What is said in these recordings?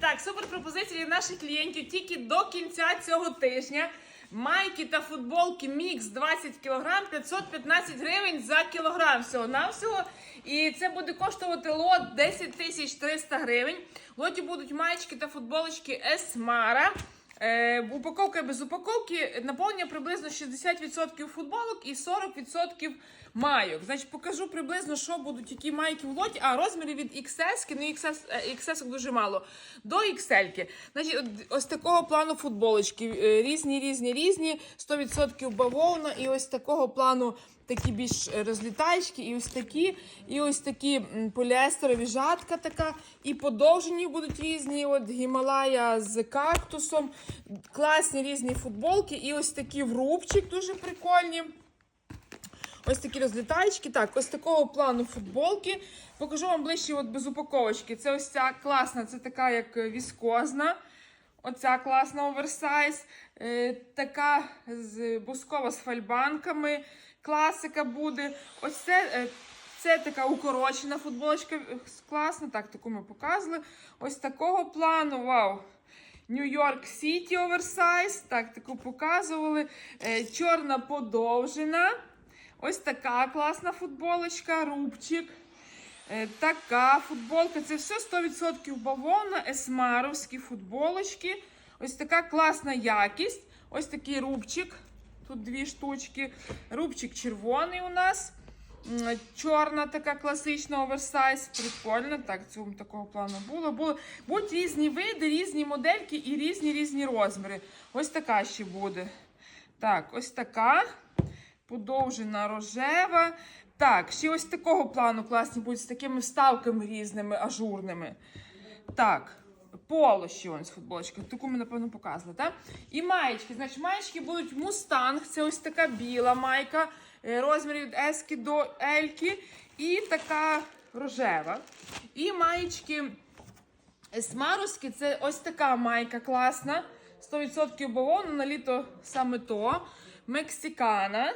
так, супер пропозиції для наших клієнтів тільки до кінця цього тижня. Майки та футболки мікс 20 кг 515 гривень за кілограм всього навсього. І це буде коштувати лот 10 тисяч 300 гривень. В лоті будуть маєчки та футболочки Есмара. Е, упаковка без упаковки, наповнення приблизно 60% футболок і 40% майок. Значить, покажу приблизно, що будуть які майки в лоті, а розміри від XS, ну XS, е, дуже мало, до XL. Значить, ось такого плану футболочки. е, Різні, різні, різні, 100% бавовна і ось такого плану такі більш розлітаючки, і ось такі, і ось такі поліестерові жатка така, і подовжені будуть різні. От Гімалая з кактусом, класні різні футболки, і ось такі в рубчик дуже прикольні. Ось такі розлітаючки. Так, ось такого плану футболки. Покажу вам ближче от без упаковочки. Це ось ця класна, це така як віскозна. Оця класна оверсайз. Е, така з бускова з фальбанками. Класика буде. Ось це, е, це така укорочена футболочка. Класна. Так, таку ми показували. Ось такого плану. Вау! Нью-Йорк Сіті оверсайз. Так, таку показували. Е, чорна подовжена. Ось така класна футболочка, рубчик. Е, така футболка. Це все 100% бавовна, есмаровські футболочки. Ось така класна якість. Ось такий рубчик. Тут дві штучки. Рубчик червоний у нас. Чорна така класична оверсайз. Прикольно. Так, цього такого плану було. було. Будуть різні види, різні модельки і різні різні розміри. Ось така ще буде. Так, ось така. Подовжена рожева. Так, ще ось такого плану класні будуть з такими вставками різними, ажурними. Так, поло ще ось футболочка. Таку ми, напевно, показували, так? І маєчки. Значить, маєчки будуть мустанг. Це ось така біла майка. е, Розмір від ески до ельки. І така рожева. І маєчки Есмаровські це ось така майка класна. 100% бавовна на літо саме то. Мексикана.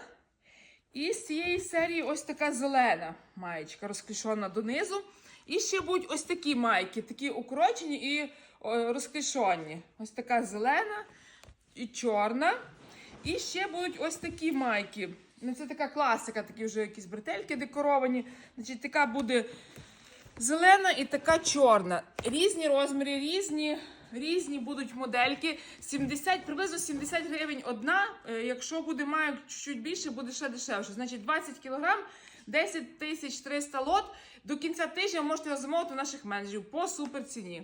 І з цієї серії ось така зелена маєчка, розклішена донизу. І ще будуть ось такі майки, такі укорочені і о. Ось така зелена і чорна. І ще будуть ось такі майки. Ну, Це така класика, такі вже якісь бретельки декоровані. Значить, така буде Зелена і така чорна. Різні розміри, різні, різні будуть модельки. 70, приблизно 70 гривень одна. Е, Якщо буде має чуть більше, буде ще дешевше. Значить 20 кілограм, 10 тисяч 300 лот. До кінця тижня можете замовити у наших менеджерів по супер ціні.